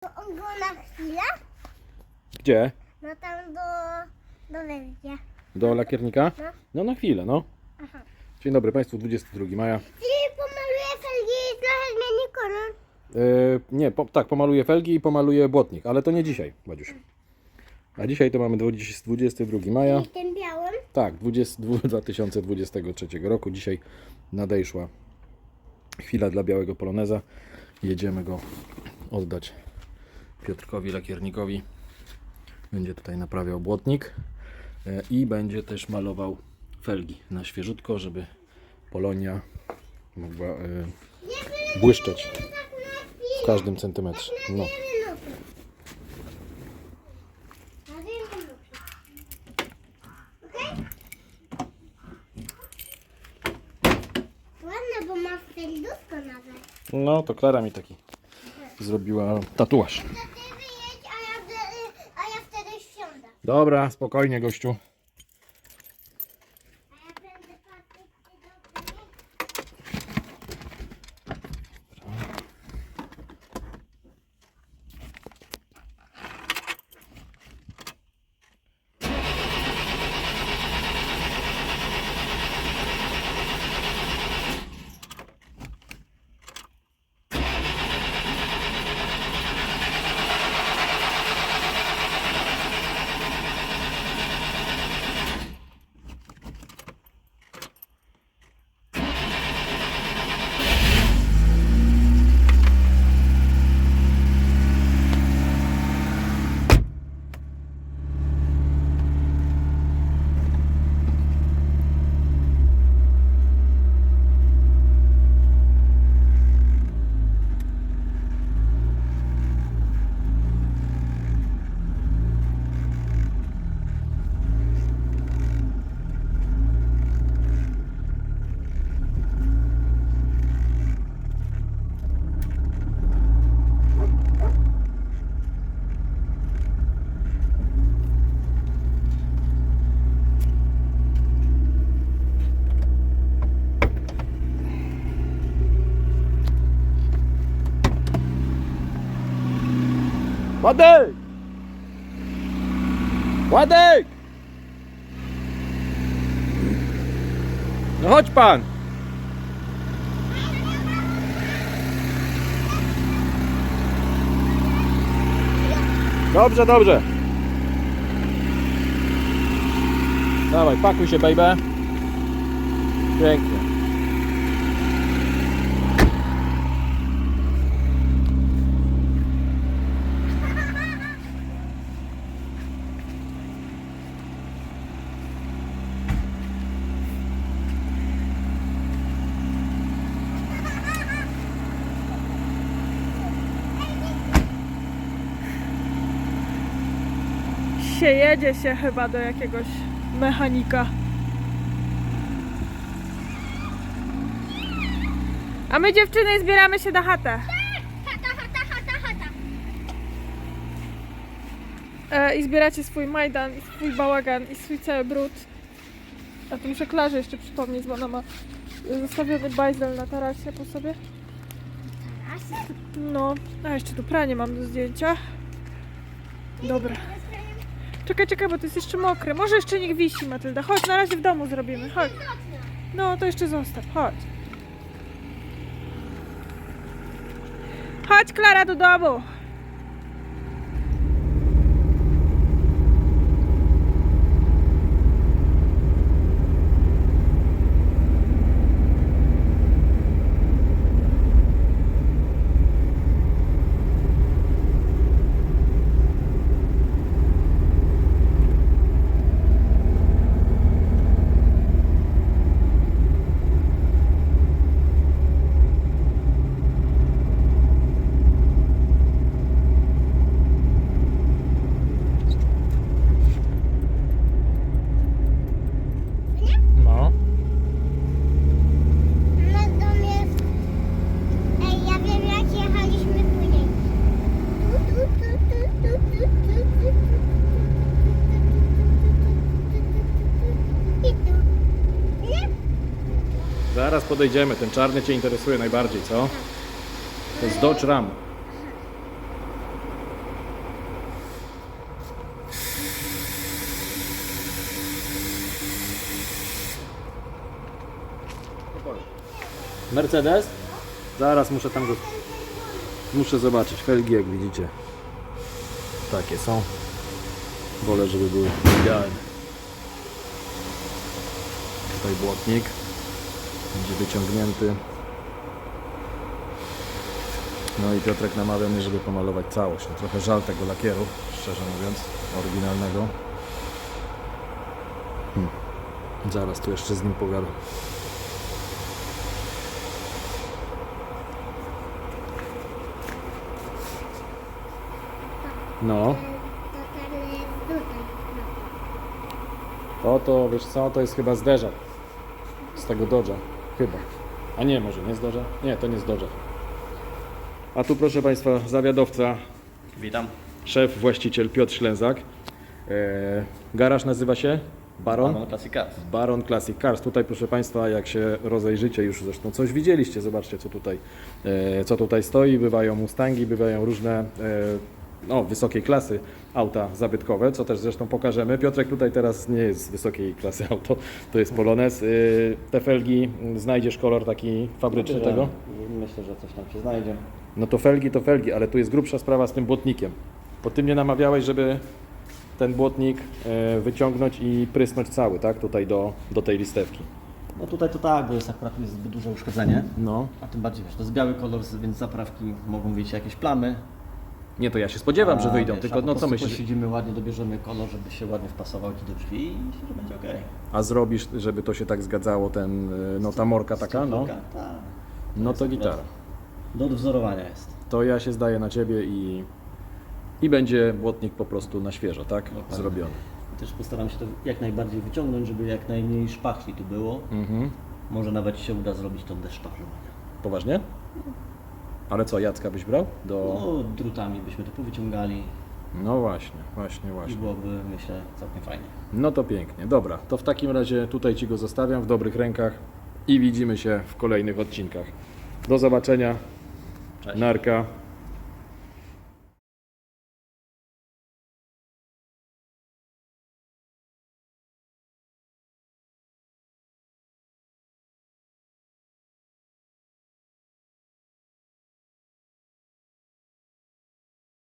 To on go na chwilę? Gdzie? No tam do, do Belgia. Do lakiernika? No. No na chwilę, no. Aha. Dzień dobry Państwu, 22 maja. Czyli pomaluję felgi i trochę zmieni kolor. Yy, nie, po, tak, pomaluję felgi i pomaluję błotnik, ale to nie dzisiaj, Badziusz. A dzisiaj to mamy 20, 22 maja. I tym białym. Tak, 20, 2023 roku. Dzisiaj nadejszła chwila dla białego poloneza. Jedziemy go oddać Piotrkowi Lakiernikowi. Będzie tutaj naprawiał błotnik e, i będzie też malował felgi na świeżutko, żeby Polonia mogła e, błyszczeć w każdym centymetrze. No. Ładne, bo ma nawet. no, to Klara mi taki zrobiła tatuaż. A ja wtedy wsiądę. Dobra, spokojnie gościu. Władek! Władek! No chodź pan! Dobrze, dobrze. Dawaj, pakuj się, baby. Pięknie. Się jedzie się chyba do jakiegoś mechanika. A my dziewczyny zbieramy się na chatę. E, I zbieracie swój majdan, i swój bałagan, i swój cały brud. A tu muszę Klarze jeszcze przypomnieć, bo ona ma e, zostawiony bajzel na tarasie po sobie. No, a jeszcze tu pranie mam do zdjęcia. Dobra. Czekaj, czekaj, bo to jest jeszcze mokre. Może jeszcze niech wisi, Matylda. Chodź, na razie w domu zrobimy. Chodź. No, to jeszcze zostaw. Chodź. Chodź, Klara, do domu. Zaraz podejdziemy, ten czarny Cię interesuje najbardziej, co? To jest Dodge Ram. Mercedes? Zaraz muszę tam go... Muszę zobaczyć, felgi jak widzicie. Takie są. Wolę, żeby były idealne. Tutaj błotnik. Będzie wyciągnięty. No i Piotrek namawia mnie, żeby pomalować całość. No, trochę żal tego lakieru, szczerze mówiąc, oryginalnego. Hmm. Zaraz tu jeszcze z nim pogadam. No, To to, wiesz co, to jest chyba zderzak. Z tego Dodge'a. Chyba. A nie, może nie z Dodge'a? Nie, to nie z Dodge'a. A tu proszę Państwa, zawiadowca, Witam. szef, właściciel Piotr Ślęzak. E, garaż nazywa się? Baron? Baron Classic Cars. Baron Classic Cars. Tutaj proszę Państwa, jak się rozejrzycie, już zresztą coś widzieliście, zobaczcie co tutaj, e, co tutaj stoi. Bywają Mustangi, bywają różne e, no, wysokiej klasy auta zabytkowe, co też zresztą pokażemy. Piotrek tutaj teraz nie jest z wysokiej klasy auto, to jest Polones. E, Te felgi, znajdziesz kolor taki fabryczny tego? Myślę, że coś tam się znajdzie. No to felgi to felgi, ale tu jest grubsza sprawa z tym błotnikiem. Bo ty mnie namawiałeś, żeby ten błotnik e, wyciągnąć i prysnąć cały, tak? Tutaj do, do tej listewki. No tutaj to tak, bo jest akurat jest zbyt duże uszkodzenie. No. A tym bardziej wiesz, to jest biały kolor, więc zaprawki mogą wyjść jakieś plamy. Nie, to ja się spodziewam, że wyjdą, wiesz, tylko po no co prostu myślisz? Posiedzimy ładnie, dobierzemy kolor, żeby się ładnie wpasował ci do drzwi i myślę, że będzie okej. A zrobisz, żeby to się tak zgadzało, ten, e, no ta morka taka, no? Tak. No to gitara. Do odwzorowania jest. To ja się zdaję na ciebie i, i będzie błotnik po prostu na świeżo, tak? Dokładnie. Zrobiony. Też postaram się to jak najbardziej wyciągnąć, żeby jak najmniej szpachli tu było. Mhm. Może nawet się uda zrobić to bez szpachlowania. Poważnie? Ale co, Jacka byś brał? Do... No, drutami byśmy to powyciągali No właśnie, właśnie, i właśnie. byłoby, myślę, całkiem fajnie. No to pięknie, dobra. To w takim razie tutaj Ci go zostawiam w dobrych rękach i widzimy się w kolejnych odcinkach. Do zobaczenia. Cześć. Narka.